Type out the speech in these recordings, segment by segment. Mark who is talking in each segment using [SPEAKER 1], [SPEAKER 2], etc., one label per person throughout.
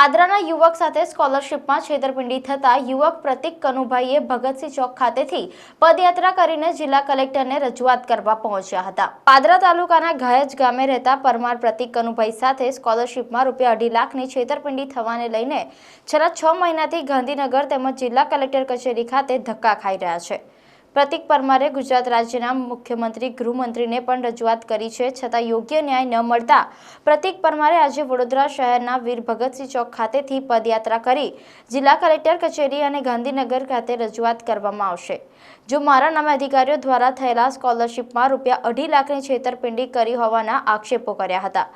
[SPEAKER 1] પાદરાના યુવક સાથે સ્કોલરશિપમાં છેતરપિંડી થતા યુવક પ્રતિક કનુભાઈએ ભગતસિંહ ચોક ખાતેથી પદયાત્રા કરીને જિલ્લા કલેક્ટરને રજૂઆત કરવા પહોંચ્યા હતા. પાદરા તાલુકાના ઘાયજ ગામે રહેતા પરમાર પ્રતિક કનુભાઈ સાથે સ્કોલરશિપમાં રૂપિયા અઢી લાખની છેતરપિંડી થવાને લઈને છેલ્લા છ મહિનાથી ગાંધીનગર તેમજ જિલ્લા કલેક્ટર કચેરી ખાતે ધક્કા ખાઈ રહ્યા છે. પ્રતિક પરમારે ગુજરાત રાજ્યના મુખ્યમંત્રી, ગૃહમંત્રીને પણ રજૂઆત કરી છે. છતાં યોગ્ય ન્યાય ન મળતા પ્રતિક પરમારે આજે વડોદરા શહેરના વીર ભગતસિંહ ચોક ખાતેથી પદયાત્રા કરી જિલ્લા કલેક્ટર કચેરી અને ગાંધીનગર ખાતે રજૂઆત કરવામાં આવશે. જો મારા નામે અધિકારીઓ દ્વારા થયેલા સ્કોલરશિપમાં રૂપિયા અઢી લાખની છેતરપિંડી કરી હોવાના આક્ષેપો કર્યા હતા.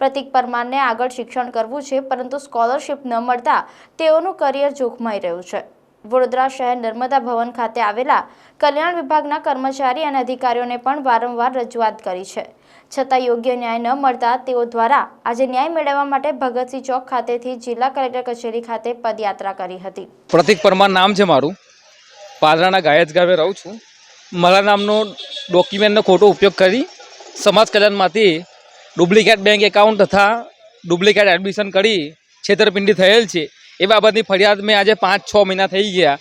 [SPEAKER 1] પ્રતિક પરમારને આગળ શિક્ષણ કરવું છે, પરંતુ સ્કોલરશિપ ન મળતા તેઓનું કરિયર જોખમાઈ રહ્યું છે. વડોદરા શહેર નર્મદા ભવન ખાતે આવેલા કલ્યાણ વિભાગના કર્મચારી અને અધિકારીઓને પણ વારંવાર રજૂઆત કરી છે. છતાં યોગ્ય ન્યાય ન મળતા તેઓ દ્વારા આજે ન્યાય મેળવવા માટે ભગતસિંહ ચોક ખાતેથી જિલ્લા કલેક્ટર કચેરી ખાતે પદયાત્રા કરી હતી.
[SPEAKER 2] પ્રતિક પરમાર નામ છે મારું. પાદરાના ગાયજ ગામે રહું છું. મારા નામનો ડોક્યુમેન્ટનો ખોટો ઉપયોગ કરી સમાજ કલ્યાણમાંથી ડુપ્લિકેટ બેંક એકાઉન્ટ તથા ડુપ્લિકેટ એડમિશન કરી છેતરપિંડી થયેલ છે. એ બાબતની ફરિયાદ મેં આજે પાંચ છ મહિના થઈ ગયા.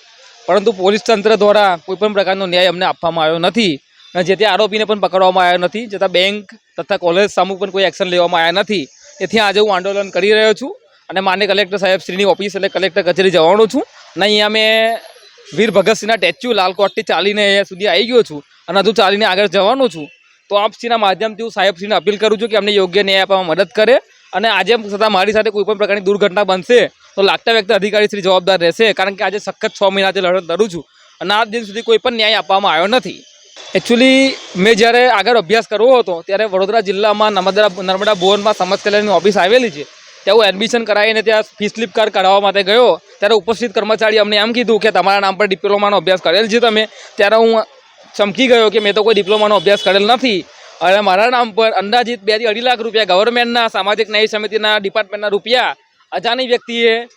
[SPEAKER 2] પરંતુ પોલીસ તંત્ર દ્વારા કોઈપણ પ્રકારનો ન્યાય અમને આપવામાં આવ્યો નથી. અને જે આરોપીને પણ પકડવામાં આવ્યો નથી છતાં બેંક તથા કોલેજ સામુ પણ કોઈ એક્શન લેવામાં આવ્યા નથી. તેથી આજે હું આંદોલન કરી રહ્યો છું અને માન્ય કલેક્ટર સાહેબ શ્રીની ઓફિસ એટલે કલેક્ટર કચેરી જવાનો છું. અને અહીંયા મેં વીર ભગતસિંહના સ્ટેચ્યુ લાલકોટથી ચાલીને અહીંયા સુધી આવી ગયો છું અને હજુ ચાલીને આગળ જવાનો છું. તો આપશ્રીના માધ્યમથી હું સાહેબશ્રીને અપીલ કરું છું કે અમને યોગ્ય ન્યાય આપવામાં મદદ કરે અને આજે છતાં મારી સાથે કોઈપણ પ્રકારની દુર્ઘટના બનશે તો લાગતા વ્યક્તિ અધિકારી શ્રી જવાબદાર રહેશે, કારણ કે આજે સખત છ મહિનાથી લડત લડું છું અને આજ દિન સુધી કોઈ પણ ન્યાય આપવામાં આવ્યો નથી. એકચ્યુઅલી મેં જ્યારે આગળ અભ્યાસ કરવો હતો, ત્યારે વડોદરા જિલ્લામાં નર્મદા નર્મદા ભુવનમાં સમાજ કલ્યાણની ઓફિસ આવેલી છે. ત્યાં હું એડમિશન કરાવીને ત્યાં ફી સ્લીપ કાર્ડ કઢાવવા માટે ગયો. ત્યારે ઉપસ્થિત કર્મચારી અમને એમ કીધું કે તમારા નામ પર ડિપ્લોમાનો અભ્યાસ કરેલ છે તમે. ત્યારે હું ચમકી ગયો કે મેં તો કોઈ ડિપ્લોમાનો અભ્યાસ કરેલ નથી. અને મારા નામ પર અંદાજિત બેથી અઢી લાખ રૂપિયા ગવર્મેન્ટના, સામાજિક ન્યાય સમિતિના, ડિપાર્ટમેન્ટના રૂપિયા અજાણી વ્યક્તિએ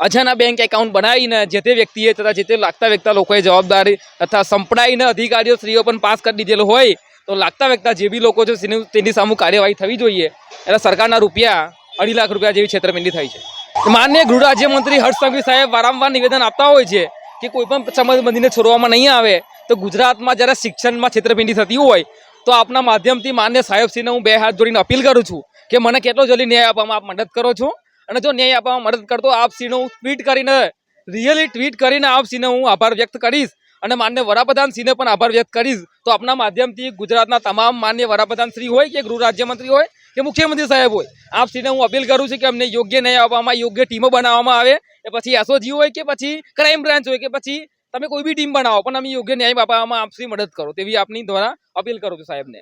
[SPEAKER 2] અજાના બેંક એકાઉન્ટ બનાવીને જે તે વ્યક્તિએ તથા જે તે લાગતા વ્યક્તા લોકોએ જવાબદારી તથા સંપડાઈને અધિકારીઓ સ્ત્રીઓ પણ પાસ કરી દીધેલો હોય, તો લાગતા વ્યક્તા જે બી લોકો છે તેની- સામે કાર્યવાહી થવી જોઈએ. એટલે સરકારના રૂપિયા અઢી લાખ રૂપિયા જેવી છેતરપિંડી થઈ છે. માન્ય ગૃહ રાજ્યમંત્રી હર્ષ સાહેબ વારંવાર નિવેદન આપતા હોય છે કે કોઈપણ પણ સમજબંધીને છોડવામાં નહીં આવે, તો ગુજરાતમાં જ્યારે શિક્ષણમાં છેતરપિંડી થતી હોય, તો આપના માધ્યમથી માન્ય સાહેબશ્રીને હું બે હાથ જોડીને અપીલ કરું છું કે મને કેટલો જલ્દી ન્યાય આપવામાં આપ મદદ કરો છો? અને જો ન્યાય આપવામાં મદદ કરતો આપશ્રીને હું ટ્વીટ કરીને રિયલી ટ્વીટ કરીને આપશ્રીને હું આભાર વ્યક્ત કરીશ. અને માન્ય વડાપ્રધાન શ્રીને પણ આભાર વ્યક્ત કરીશ. તો આપના માધ્યમથી ગુજરાતના તમામ માન્ય વડાપ્રધાનશ્રી હોય કે ગૃહ રાજ્યમંત્રી હોય કે મુખ્યમંત્રી સાહેબ હોય આપશ્રીને હું અપીલ કરું છું કે અમને યોગ્ય ન્યાય આપવામાં, યોગ્ય ટીમો બનાવવામાં આવે. કે પછી એસઓજી હોય કે પછી ક્રાઇમ બ્રાન્ચ હોય કે પછી તમે કોઈ બી ટીમ બનાવો, પણ અમે યોગ્ય ન્યાય આપવામાં આપશ્રી મદદ કરો તેવી આપની દ્વારા અપીલ કરું છું સાહેબને.